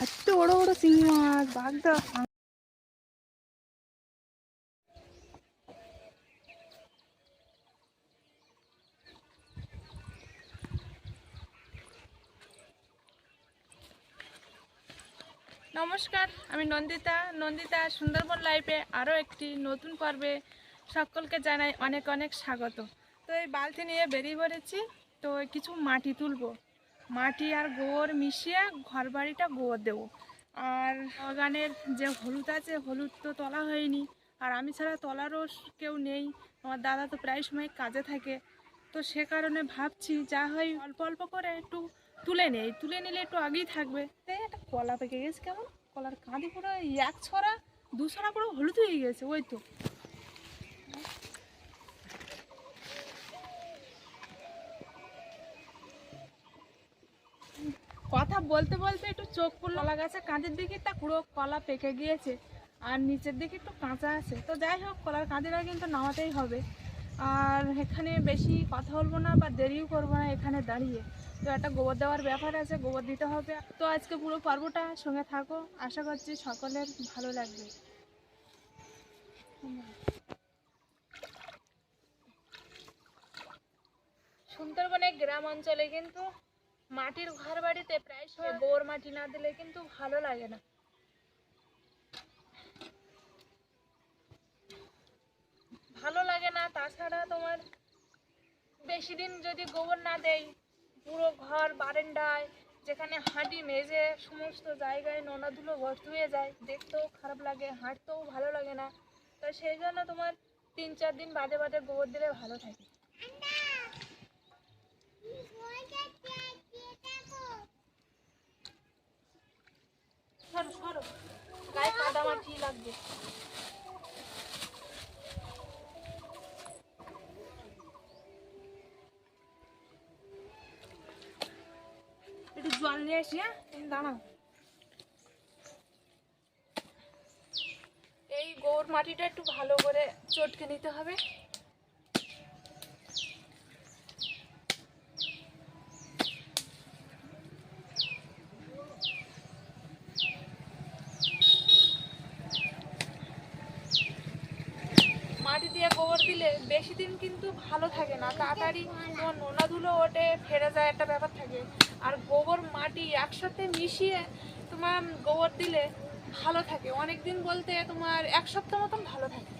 এত বড় বড় নমস্কার আমি নন্দিতা। নন্দিতা সুন্দরবন লাইফে আরও একটি নতুন পর্বে সকলকে জানাই অনেক অনেক স্বাগত। তো এই বালতি নিয়ে বেরিয়ে পড়েছি, তো কিছু মাটি তুলবো। মাটি আর গোবর মিশিয়ে ঘর বাড়িটা গোবর দেবো। আর বাগানের যে হলুদ আছে, হলুদ তো তোলা হয়নি। আর আমি ছাড়া তোলারও কেউ নেই। আমার দাদা তো প্রায় সময় কাজে থাকে। তো সে কারণে ভাবছি যা হয় অল্প অল্প করে একটু তুলে নেই। তুলে নিলে একটু আগেই থাকবে। একটা কলা পেকে গেছে কেমন? কলার কাঁদি পুরো এক ছড়া, দু ছড়া পুরো হলুদ হয়ে গেছে, ওই তো। কথা বলতে বলতে একটু চোখ পড়ল কলা গাছে। কাঁচের দিকে তা পুরো কলা পেকে গিয়েছে, আর নিচের দিকে একটু কাঁচা আছে। তো যাই হোক, কলার কাঁদিটা কিন্তু নামাতেই হবে। আর এখানে বেশি কথা বলব না বা দেরিও করব না, এখানে দাঁড়িয়ে। তো একটা গোবর দেওয়ার ব্যাপার আছে, গোবর দিতে হবে। তো আজকে পুরো পর্বটা সঙ্গে থাকো, আশা করছি সকলের ভালো লাগবে। সুন্দরবনের গ্রাম অঞ্চলে কিন্তু মাটির ঘর বাড়িতে প্রায় সময় গোবর মাটি না দিলে কিন্তু ভালো লাগে না। ভালো লাগে না, তাছাড়া তোমার বেশি দিন যদি গোবর না দেই, পুরো ঘর বারান্দায় যেখানে হাঁটি মেজে সমস্ত জায়গায় নোনা ধুলো ভর্তি হয়ে যায়, দেখতেও খারাপ লাগে, হাঁটতেও ভালো লাগে না। তো সেই জন্য তোমার তিন চার দিন বাদে বাদে গোবর দিলে ভালো থাকে। গায়ে লাগবে। একটু জল নিয়ে আসি হ্যাঁ? দাঁড়াও। এই গোবর মাটিটা একটু ভালো করে চটকে নিতে হবে মাটি দিয়ে গোবর দিলে বেশি দিন কিন্তু ভালো থাকে না, তাড়াতাড়ি তোমার নোনা ধুলো ওঠে, ফেরে যায় একটা ব্যাপার থাকে। আর গোবর, মাটি একসাথে মিশিয়ে তোমার গোবর দিলে ভালো থাকে। অনেক দিন বলতে তোমার এক সপ্তাহ মতন ভালো থাকে।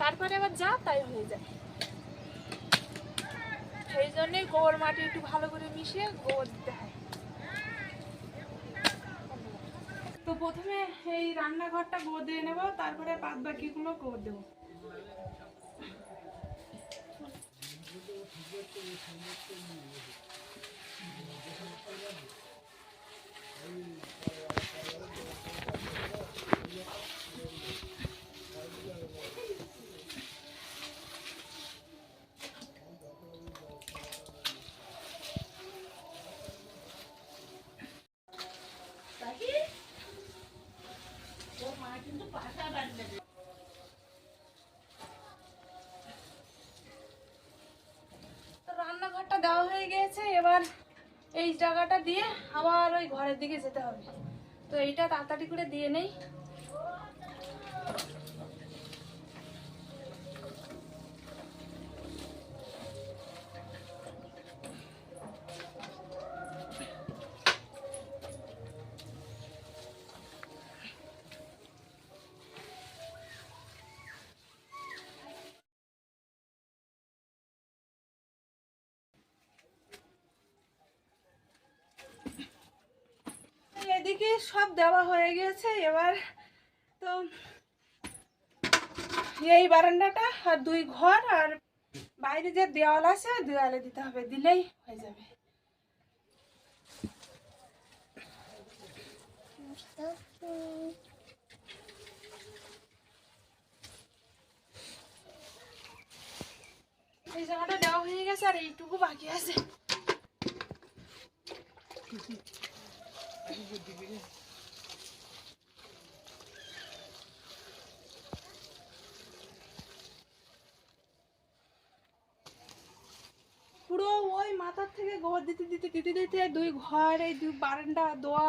তারপরে আবার যা তাই হয়ে যায়। সেই জন্যই গোবর, মাটি একটু ভালো করে মিশিয়ে গোবর দিতে হয়। তো প্রথমে এই রান্নাঘরটা গোবর দিয়ে নেব, তারপরে বাদ বাকিগুলো গোবর দেবো। তো হয়ে গেছে, এবার এই জায়গাটা দিয়ে আবার ওই ঘরের দিকে যেতে হবে। তো এইটা তাড়াতাড়ি করে দিয়ে নেই। এদিকে সব দেওয়া হয়ে গেছে, এবার তো এই বারান্দাটা আর দুই ঘর আর বাইরে যে দেওয়াল আছে দেওয়ালে দিতে হবে, দিলেই হয়ে যাবে। এই জায়গাটা দেওয়া হয়ে গেছে আর এইটুকু বাকি আছে। এই মাথার থেকে গোবর দিতে দিতে দিতে দিতে দুই ঘর এই দুই বারান্দা, দোয়া,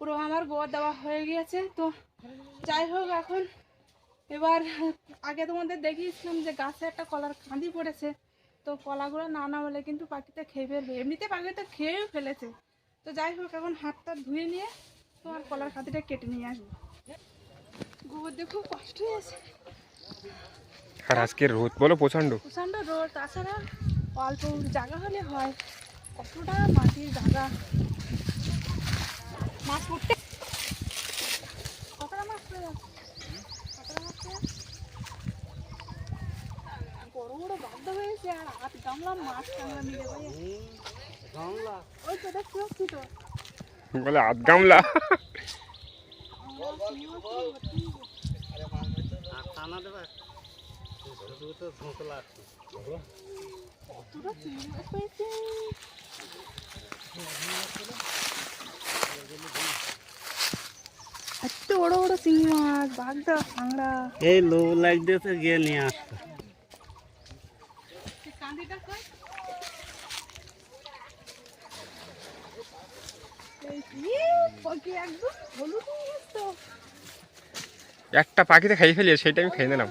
পুরো আমার গোবর দেওয়া হয়ে গিয়েছে। তো যাই হোক এখন এবার আগে তোমাদের দেখিয়েছিলাম যে গাছে একটা কলার কাঁদি পড়েছে। তো কলাগুলো না না বলে কিন্তু পাখিতে খেয়ে ফেলবে। এমনিতে পাখিতে খেয়েও ফেলেছে। তো যাই হোক এখন হাতটা ধুয়ে নিয়ে তোমার কলার খাতিটা কেটে নিয়ে আসব। গোবর দিয়ে খুব কষ্ট হয়েছে। আর আজকে রোদ বলো প্রচণ্ড। প্রচণ্ড রোদ তাছাড়া অল্প জায়গা হলে হয়। কতটা মাটির জায়গা। মাছ পড়তে কতটা মাছ পড়ে কতটা মাছ পড়ে বড় বড় বাধ্য হয়েছে আর হাত গামলা মাছ কামলা মিলে ভাই ওই তো দেখতে পাচ্ছি তো বলে আধ গামলা কতটা চিংড়ি মাছ পেয়েছে এত বড় বড় চিংড়ি মাছ বাগদা কাঁংড়া এই লোভ লাগতেছে গিয়ে নিয়ে আসতে সে কাঁদিটা কই এই কি পাখি একদম হলুদ হয়ে গেছে তো। একটা পাখিতে খাইয়ে ফেলিয়ে সেটা আমি খেয়ে নিলাম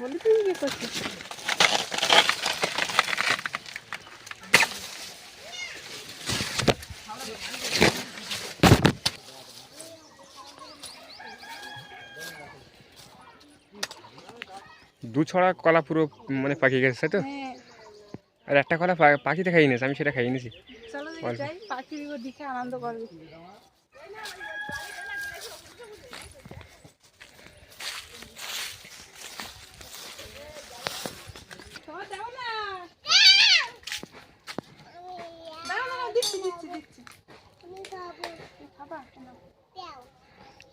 হলুদ। দু ছড়া কলা পুরো মানে পাখি গেছে তাই তো? হ্যাঁ। আর একটা কলা পাখিতে খাইয়ে নিয়েছে আমি সেটা খাইয়ে নিয়েছি।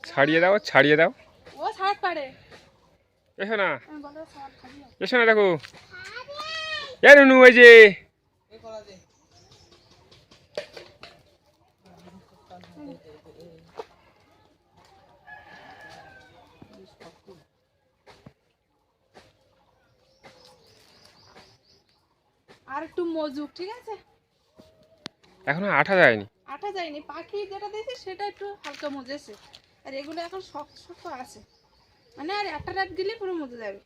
ছাড়িয়ে দাও ছাড়িয়ে দাও। ও ছাড় পারে। এসো না। এসো না দেখো। এ নুনু ওই যে। আর একটু মজুক ঠিক আছে? এখনও আঠা যায়নি। আটা যায়নি পাখি যেটা দিয়েছে সেটা একটু হালকা মজেছে। আর এগুলো এখন শক্ত শক্ত আছে। মানে আর একটা রাত দিলে পুরো মজে যাবে।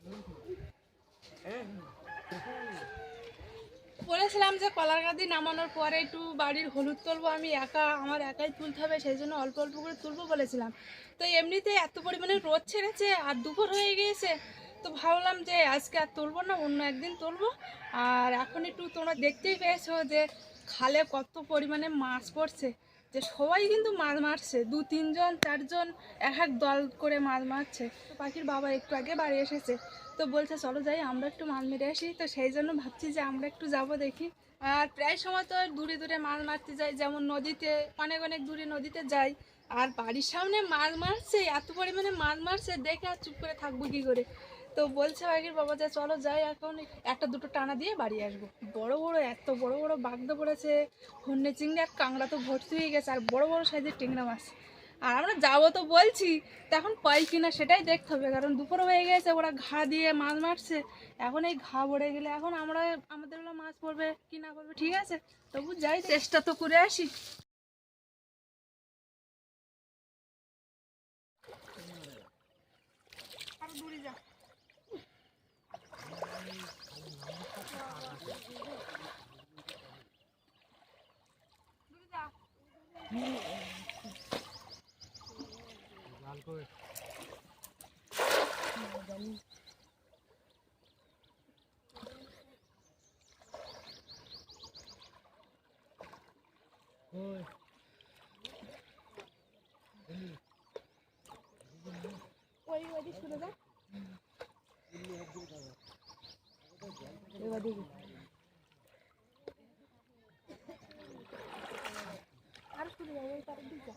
বলেছিলাম যে কলার গাদি নামানোর পরে একটু বাড়ির হলুদ তুলবো, আমি একা, আমার একাই তুলতে হবে, সেই জন্য অল্প অল্প করে তুলবো বলেছিলাম। তো এমনিতে এত পরিমাণে রোদ ছেড়েছে আর দুপুর হয়ে গিয়েছে, তো ভাবলাম যে আজকে আর তুলবো না, অন্য একদিন তুলবো। আর এখন একটু তোমরা দেখতেই পেয়েছ যে খালে কত পরিমাণে মাছ পড়ছে। যে সবাই কিন্তু মাছ মারছে। দু, তিনজন, চারজন এক এক দল করে মাছ মারছে। তো পাখির বাবা একটু আগে বাড়ি এসেছে। তো বলছে, চলো যাই, আমরা একটু মাছ মেরে আসি। তো সেই জন্য ভাবছি যে আমরা একটু যাব দেখি। আর প্রায় সময় তো দূরে দূরে মাছ মারতে যাই, যেমন নদীতে, অনেক অনেক দূরে নদীতে যাই। আর বাড়ির সামনে মাছ মারছে, এত পরিমাণে মাছ মারছে, দেখে আর চুপ করে থাকব কি করে? তো বলছে আগের বাবা যা, চলো যাই এখন, একটা দুটো টানা দিয়ে বাড়ি আসব। বড় বড়, এত বড় বড় বাগদা পড়েছে হন্যে চিংড়ি আর কাঁকড়া তো ভর্তি হয়ে গেছে, আর বড় বড় সাইজের টেংরা মাছ। আর আমরা যাব তো বলছি, তো এখন পাই কিনা সেটাই দেখতে হবে, কারণ দুপুর হয়ে গেছে, ওরা ঘা দিয়ে মাছ মারছে। এখন এই ঘা ভরে গেলে, এখন আমরা, আমাদের মাছ পড়বে কি না পড়বে, ঠিক আছে? তবু যাই, চেষ্টা তো করে আসি আরও দূরে যা দূরে যা ওই ওইদিক সরে যা এবার দেখি আর সরে যা ওই পারের দিক যা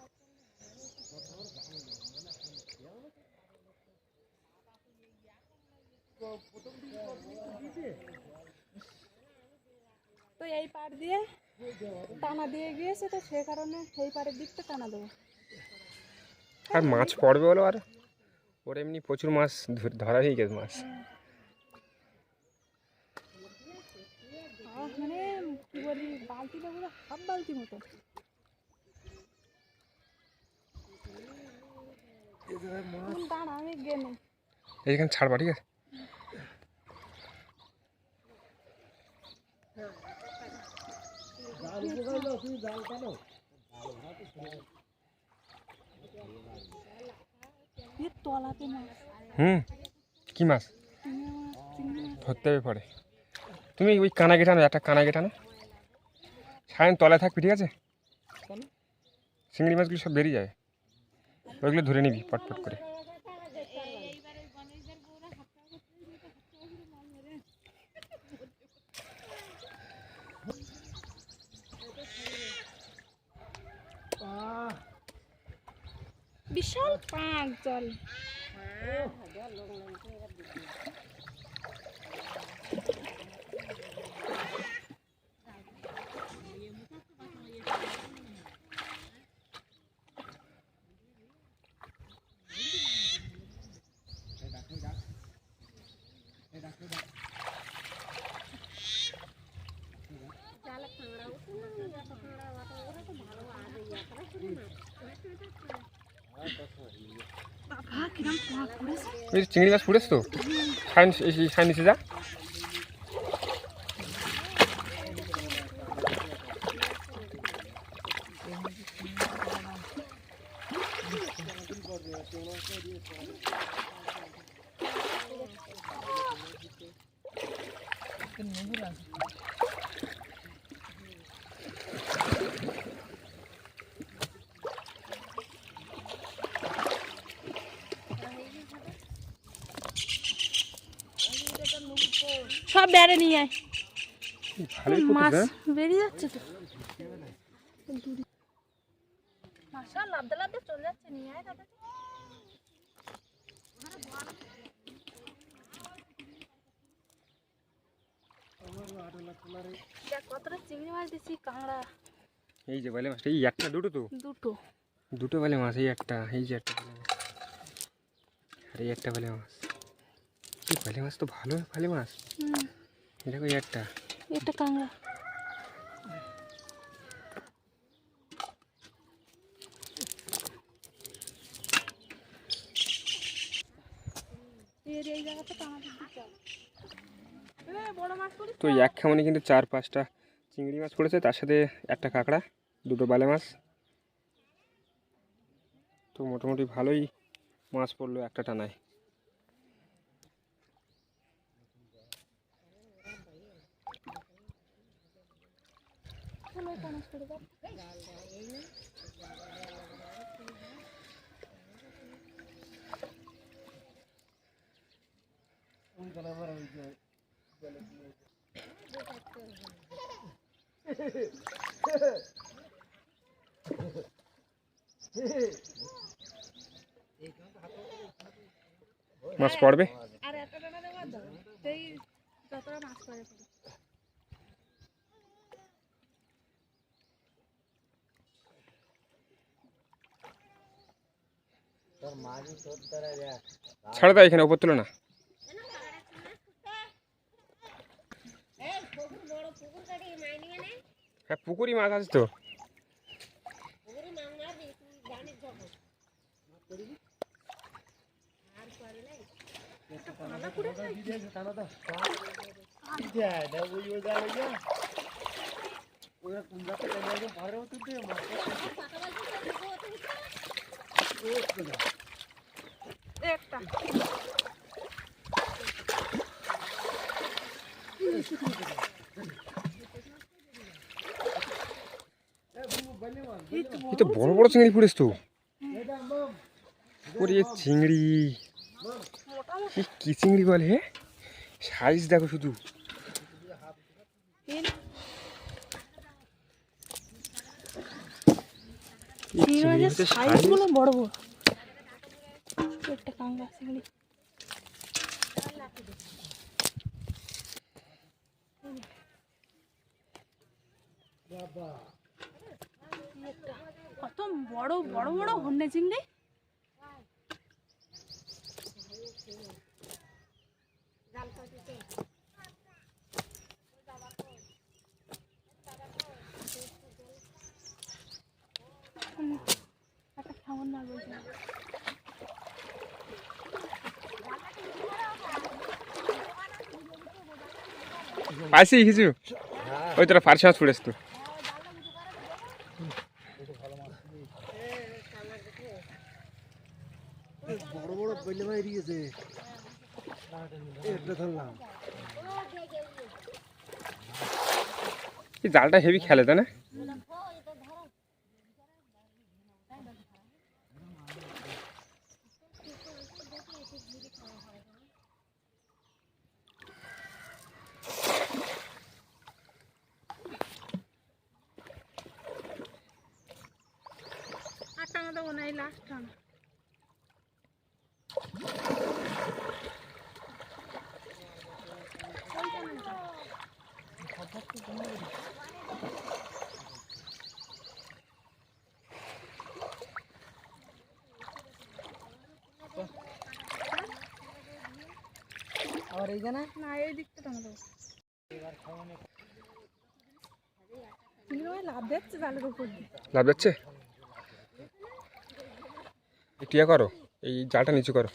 তো এই পার দিয়ে টানা দিয়ে গিয়েছে তো সে কারণে এই পারের দিকটা টানা দেবো। আর মাছ পড়বে বলো আর? ওর এমনি প্রচুর মাছ ধর- হয়ে গেছে মাছ। মানে কি বলি বালতিটা পুরো হাফ বালতি মতো। দাঁড়া আমি গেলে এইখানে ছাড়বা ঠিক আছে এ তলাতে মাছ হুম কি মাছ? ধরতে হবে পরে। তুমি ওই কানা গেটানো একটা কানা গেটানো সায়ন তলায় থাকবি ঠিক আছে? চিংড়ি মাছগুলো সব বেরিয়ে যায়। ওইগুলো ধরে নিবি পটপট করে। বিশাল পাঁক জল কিরম পাঁক পড়েছে ওই যে চিংড়ি মাছ পড়েছে তো সায়ন এই এই সায়ন নিচে যা সব বেড়ে নিয়ে আয়। মাছ বেরিয়ে যাচ্ছে তো। মাছটা লাভতে লাভতে চলে যাচ্ছে নিয়ে আয় কতটা চিংড়ি মাছ দিচ্ছি কাঁকড়া। এই যে বলে মাছটা এই একটা দুটো তো? দুটো। দুটো বলে মাছ এই একটা এই যে একটা বলে মাছ। আর এই একটা বলে মাছ। এই বলে মাছ তো ভালো ভালো মাছ। হুম। দেখো একটা? একটা কাঁকড়া। তো এক খামনে কিন্তু চার পাঁচটা চিংড়ি মাছ পড়েছে তার সাথে একটা কাঁকড়া দুটো বালে মাছ। তো মোটামুটি ভালোই মাছ পড়ল একটা টানায়। মাছ পড়বে? আর একটা টানা দেওয়ার দাও সেই যতটা মাছ পড়ে। ছাড়ে দাও এখানে ওপর তুলে না। হ্যাঁ পুকুরি মাছ আছে তো। একটা। এই তো বড় বড় চিংড়ি পড়েছ তো। ওরে চিংড়ি। কি চিংড়ি বলে হে? সাইজ দেখো শুধু। বড় বড়। একটা কাঁকড়া চিংড়ি কত বড় বড় বড় হন্যে চিংড়ি কেমন মাছ বলছে পাইছি কিছু ওই তোরা ফার্সি মাছ পড়েছ তো। বড় বড় বইলে ভাই দিয়েছে একটা ধরলাম জালটা হেভি খেলে, তাই না? না এই লাস্ট টাঙা আর এই জানা না এই দিকটা মাছ লাভ উপর লাভ যাচ্ছে টিয়া করো এই জালটা নিচু করো।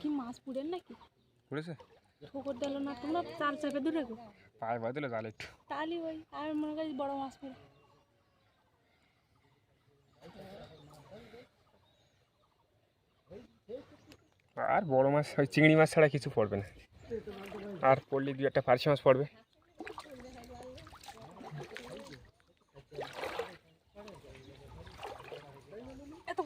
কি মাছ পুড়েন নাকি? বুঝেছে ঠোকর দিল না তোমরা চাল চাপে দূরে গো। পায়ে ভয় দিলে জাল একটু। তাহলে ওই আর মনে করি বড় মাছ পড়ে। আর বড় মাছ ওই চিংড়ি মাছ ছাড়া কিছু পড়বে না। আর পড়লে দুই একটা ফার্সি মাছ পড়বে। এত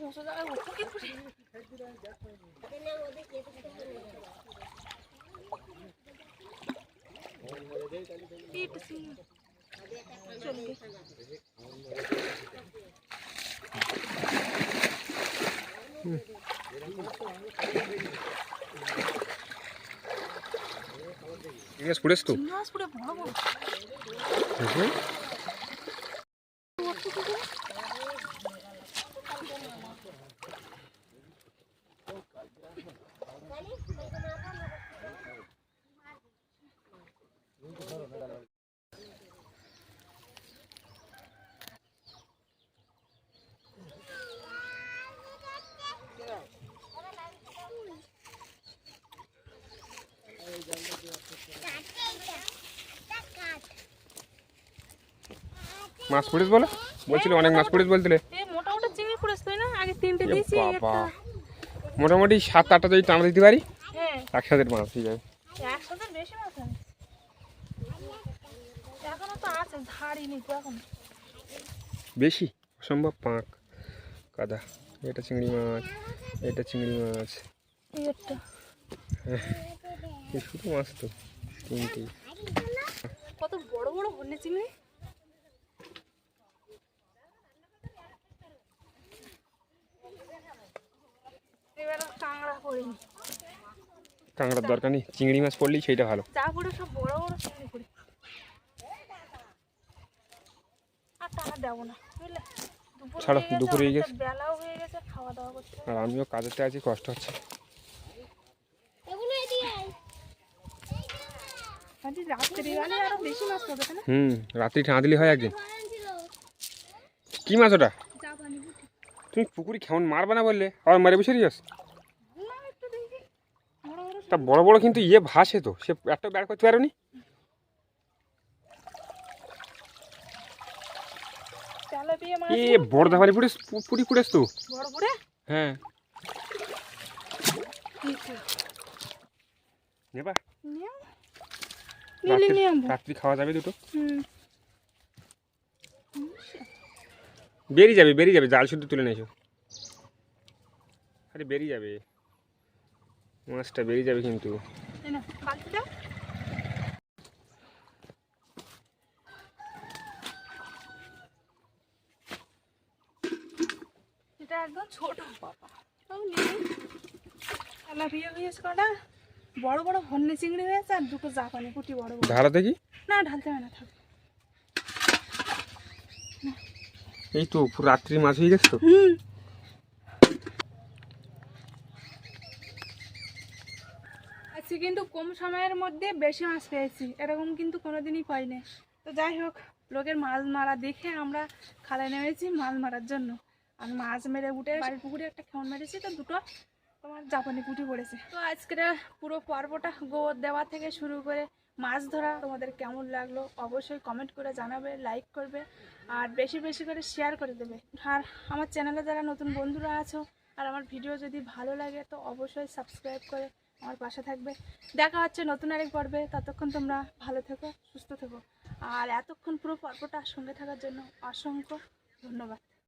মাছ পড়েছ তো পুরো বড় বড় হুম। উঠছে কি মাছ পড়েছ বলো? বলছিল অনেক মাছ পড়েছ বলছিলে এই মোটা মোটা চিংড়ি পড়েছে তাই না? আগে তিনটে দিয়েছি বাবা। মোটামুটি সাত আটটা যদি টানা দিতে পারি হ্যাঁ। একসাথে মাছ আছে একসাথে বেশি মাছ এখনও তো আছে এখন। বেশি? অসম্ভব পাঁক। কাদা। এটা চিংড়ি মাছ এটা চিংড়ি মাছ। শুধু মাছ তো তিনটি। কত বড় বড় হন্যে চিংড়ি এবার আর কাঁকড়া করিনি কাঁকড়ার দরকার নেই চিংড়ি মাছ পড়লেই সেইটা ভালো। যা পড়ে সব বড় বড় চিংড়ি আর টাকা দেবো না বুঝলে? ছাড়ো, দুপুর হয়ে গেছে। বেলাও হয়ে গেছে খাওয়া দাওয়া করতে আর আমিও কাজেতে আছি কষ্ট হচ্ছে। হুম রাত্রি টানা হয় একদিন। কি মাছ ওটা? তুমি পুকুরি কেমন মারবে না বললে? আবার মারে বসে যাস তা বড় বড় কিন্তু ইয়ে ভাসে তো সে একটা বের করতে পারো নি? এ বড় পুড়ে পুরি তো। হ্যাঁ। নেবা। রাত্রি রাত্রি খাওয়া যাবে দুটো। হুম। বেরিয়ে যাবে বেরিয়ে যাবে জাল শুদ্ধ তুলে নিয়েছো। আরে বেরিয়ে যাবে। মাছটা বেরিয়ে যাবে কিন্তু। এটা একদম ছোট বাবা। তেলাপিয়া হয়েছে কটা। বড় বড় হন্যে চিংড়ি হয়েছে আর দুটো জাপানি কুটি বড় বড়। ধারা দেখি না ঢালতে হবে না থাক। এই তো রাত্রি মাছ হয়ে গেছে আজকে কিন্তু কম সময়ের মধ্যে বেশি মাছ পেয়েছি। এরকম কিন্তু কোনোদিনই পাইনি। তো যাই হোক, লোকের মাছ মারা দেখে আমরা খালে নেমেছি মাছ মারার জন্য। আর মাছ মেরে উঠে বাড়ির পুকুরে একটা খেমন মেরেছি, তো দুটো তোমার জাপানি পুঁটি পড়েছে। তো আজকের পুরো পর্বটা গোবর দেওয়া থেকে শুরু করে মাছ ধরা তোমাদের কেমন লাগল অবশ্যই কমেন্ট করে জানাবে লাইক করবে আর বেশি বেশি করে শেয়ার করে দেবে। আর আমার চ্যানেলে যারা নতুন বন্ধুরা আছো আর আমার ভিডিও যদি ভালো লাগে তো অবশ্যই সাবস্ক্রাইব করে আমার পাশে থাকবে। দেখা হচ্ছে নতুন আরেক পর্বে, ততক্ষণ তোমরা ভালো থেকো, সুস্থ থেকো। আর এতক্ষণ পুরো পর্বটা সঙ্গে থাকার জন্য অসংখ্য ধন্যবাদ।